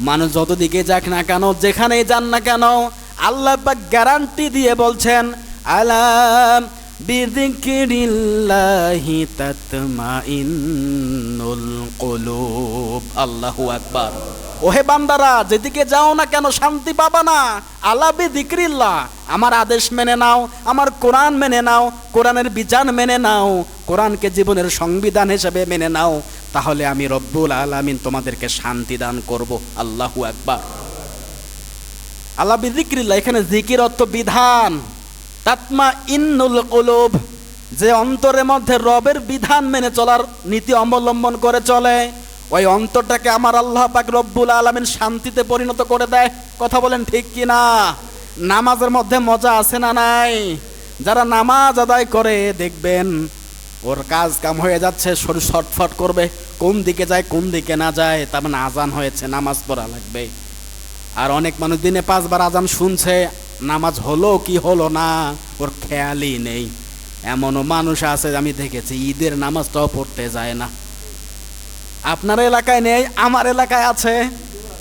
মানুষ যত দিকে যাক না কেন যেখানেই যান না কেন আল্লাহ পাক গ্যারান্টি দিয়ে বলছেন আলাম বিযিকরিল্লাহি তাতমাইন্নুল কুলুব। আল্লাহু আকবার। ওহে বান্দারা যেদিকে যাও না কেন শান্তি পাবা না? আল্লাহ বিযিকরিল্লাহ আমার আদেশ মেনে নাও আমার কোরআন মেনে নাও কোরআনের বিধান মেনে নাও কোরআনকে জীবনের সংবিধান হিসেবে মেনে নাও। তাহলে আমি রব্বুল আলামিন তোমাদেরকে শান্তি দান করব। আল্লাহু একবার আল্লাহ বিজিক্রিল্লাহ এখানে জিকির অর্থ বিধান। তাতমা ইন্নুল কুলুব, যে অন্তরের মধ্যে রবের বিধান মেনে চলার নীতি অবলম্বন করে চলে, ওই অন্তরটাকে আমার আল্লাহ পাক রব্বুল আলামিন শান্তিতে পরিণত করে দেয়। কথা বলেন ঠিক কি না নামাজের মধ্যে মজা আছে না নাই? যারা নামাজ আদায় করে দেখবেন ওর কাজ কাম হয়ে যাচ্ছে, শরীর ছটফট করবে। কোন দিকে যায়, কোন দিকে না যায়, তার মানে আজান হয়েছে, নামাজ পড়া লাগবে। আর অনেক মানুষ দিনে পাঁচবার আজান শুনছে, নামাজ হলো কি হলো না, ওর খেয়ালই নেই। এমনও মানুষ আছে, আমি দেখেছি, ঈদের নামাজটাও পড়তে যায় না। আপনার এলাকায় নেই, আমার এলাকায় আছে।